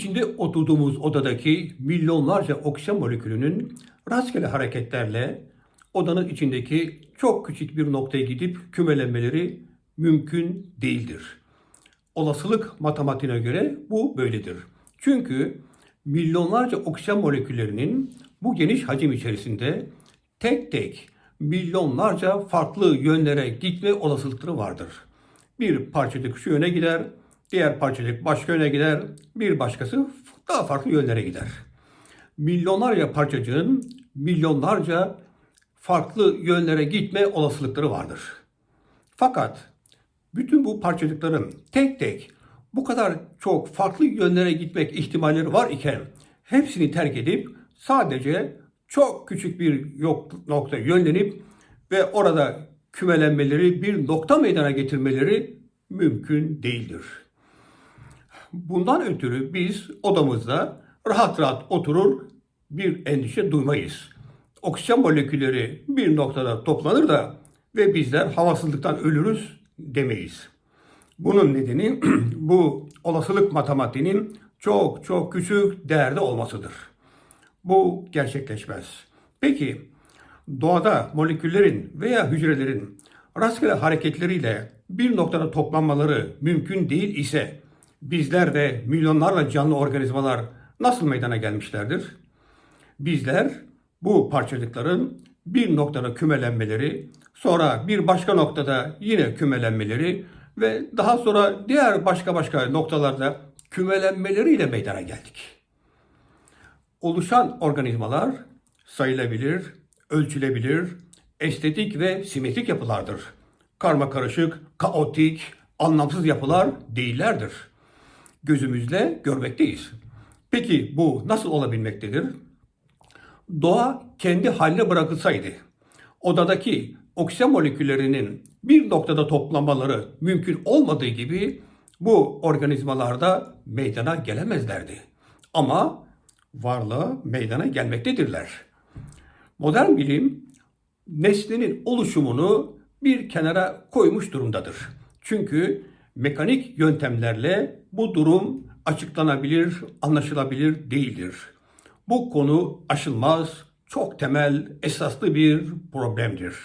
İçinde oturduğumuz odadaki milyonlarca oksijen molekülünün rastgele hareketlerle odanın içindeki çok küçük bir noktaya gidip kümelenmeleri mümkün değildir. Olasılık matematiğine göre bu böyledir. Çünkü milyonlarca oksijen moleküllerinin bu geniş hacim içerisinde tek tek milyonlarca farklı yönlere gitme olasılıkları vardır. Bir parçacık şu yöne gider, diğer parçacık başka yöne gider, bir başkası daha farklı yönlere gider. Milyonlarca parçacığın milyonlarca farklı yönlere gitme olasılıkları vardır. Fakat bütün bu parçacıkların tek tek bu kadar çok farklı yönlere gitmek ihtimalleri var iken hepsini terk edip sadece çok küçük bir yok nokta yönlenip ve orada kümelenmeleri bir nokta meydana getirmeleri mümkün değildir. Bundan ötürü biz odamızda rahat rahat oturur bir endişe duymayız. Oksijen molekülleri bir noktada toplanır da ve bizler havasızlıktan ölürüz demeyiz. Bunun nedeni bu olasılık matematiğinin çok çok küçük değerde olmasıdır. Bu gerçekleşmez. Peki doğada moleküllerin veya hücrelerin rastgele hareketleriyle bir noktada toplanmaları mümkün değil ise bizler ve milyonlarla canlı organizmalar nasıl meydana gelmişlerdir? Bizler bu parçacıkların bir noktada kümelenmeleri, sonra bir başka noktada yine kümelenmeleri ve daha sonra diğer başka başka noktalarda kümelenmeleriyle meydana geldik. Oluşan organizmalar sayılabilir, ölçülebilir, estetik ve simetrik yapılardır. Karma karışık, kaotik, anlamsız yapılar değillerdir. Gözümüzle görmekteyiz. Peki bu nasıl olabilmektedir? Doğa kendi haline bırakılsaydı, odadaki oksijen moleküllerinin bir noktada toplanmaları mümkün olmadığı gibi bu organizmalarda meydana gelemezlerdi. Ama varlığa meydana gelmektedirler. Modern bilim nesnenin oluşumunu bir kenara koymuş durumdadır. Çünkü mekanik yöntemlerle bu durum açıklanabilir, anlaşılabilir değildir. Bu konu aşılmaz, çok temel, esaslı bir problemdir.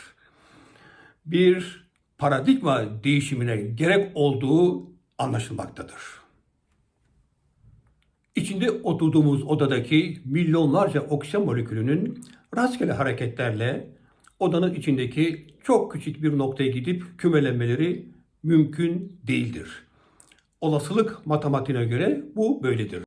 Bir paradigma değişimine gerek olduğu anlaşılmaktadır. İçinde oturduğumuz odadaki milyonlarca oksijen molekülünün rastgele hareketlerle odanın içindeki çok küçük bir noktaya gidip kümelenmeleri mümkün değildir. Olasılık matematiğine göre bu böyledir.